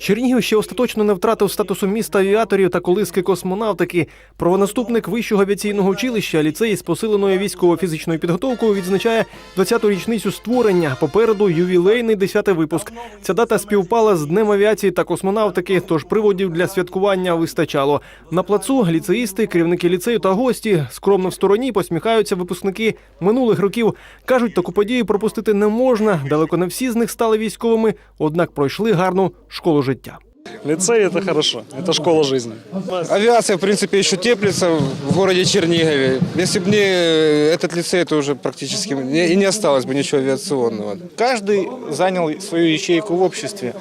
Чернігів ще остаточно не втратив статусу міста авіаторів та колиски космонавтики. Правонаступник вищого авіаційного училища, ліцей з посиленою військово-фізичною підготовкою відзначає 20-ту річницю створення. Попереду ювілейний 10-й випуск. Ця дата співпала з Днем авіації та космонавтики, тож приводів для святкування вистачало. На плацу ліцеїсти, керівники ліцею та гості скромно в стороні посміхаються випускники минулих років. кажуть, таку подію пропустити не можна. Далеко не всі з них стали військовими, однак пройшли гарну школу життя. Лицей это хорошо, это школа жизни. Авиация, в принципе, еще теплится в городе Чернигове. Если бы не этот лицей, то уже практически не- и не осталось бы ничего авиационного. Каждый занял свою ячейку в обществе.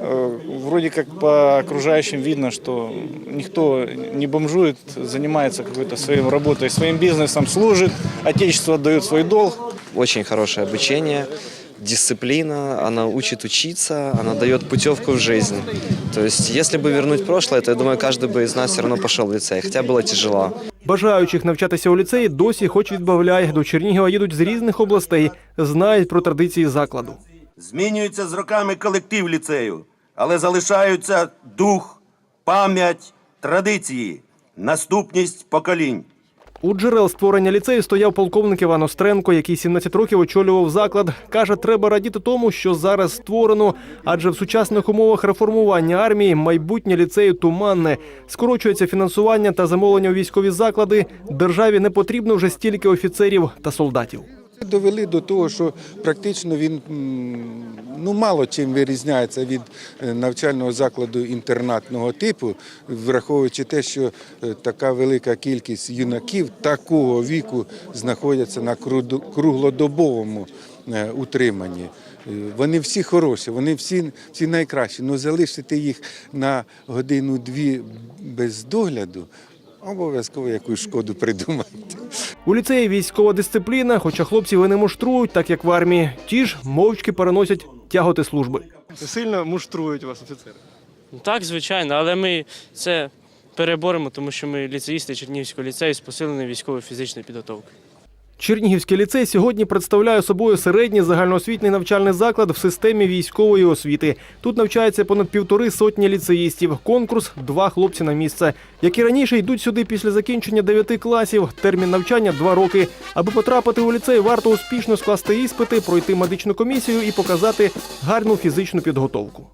Э, Вроде как по окружающим видно, что никто не бомжует, занимается какой-то своей работой, своим бизнесом, служит, отечество отдает свой долг. очень хорошее обучение, дисциплина, она учит учиться, она дает путевку в жизнь. То есть, если бы вернуть прошлое, то я думаю, каждый бы из нас все равно пошел в лицей, хотя было тяжело. Бажаючих навчатися у ліцеї досі, хоч відбавляй, до Чернігова їдуть з різних областей, знають про традиції закладу. Змінюється з роками колектив ліцею, але залишаються дух, пам'ять, традиції, наступність поколінь. У джерел створення ліцею стояв полковник Іван Остренко, який 17 років очолював заклад. Каже, треба радіти тому, що зараз створено, адже в сучасних умовах реформування армії майбутнє ліцею туманне. Скорочується фінансування та замовлення у військові заклади. Державі не потрібно вже стільки офіцерів та солдатів. Довели до того, що практично він ну мало чим вирізняється від е, навчального закладу інтернатного типу, враховуючи те, що е, така велика кількість юнаків такого віку знаходяться на кру- круглодобовому е, утриманні. Вони всі хороші, вони всі, всі найкращі. але залишити їх на годину-дві без догляду обов'язково якусь шкоду придумати. У ліцеї військова дисципліна, хоча хлопців і не муштрують, так як в армії. Ті ж мовчки переносять тяготи служби. Сильно муштрують вас офіцери. Ну, Так, звичайно, але ми це переборемо, тому що ми ліцеїсти Чернігівського ліцею з посиленою військово-фізичною підготовкою. Чернігівський ліцей сьогодні представляє собою середній загальноосвітній навчальний заклад в системі військової освіти. Тут навчається понад півтори сотні ліцеїстів. Конкурс два хлопці на місце. Як і раніше йдуть сюди після закінчення дев'яти класів. Термін навчання два роки. Аби потрапити у ліцей, варто успішно скласти іспити, пройти медичну комісію і показати гарну фізичну підготовку.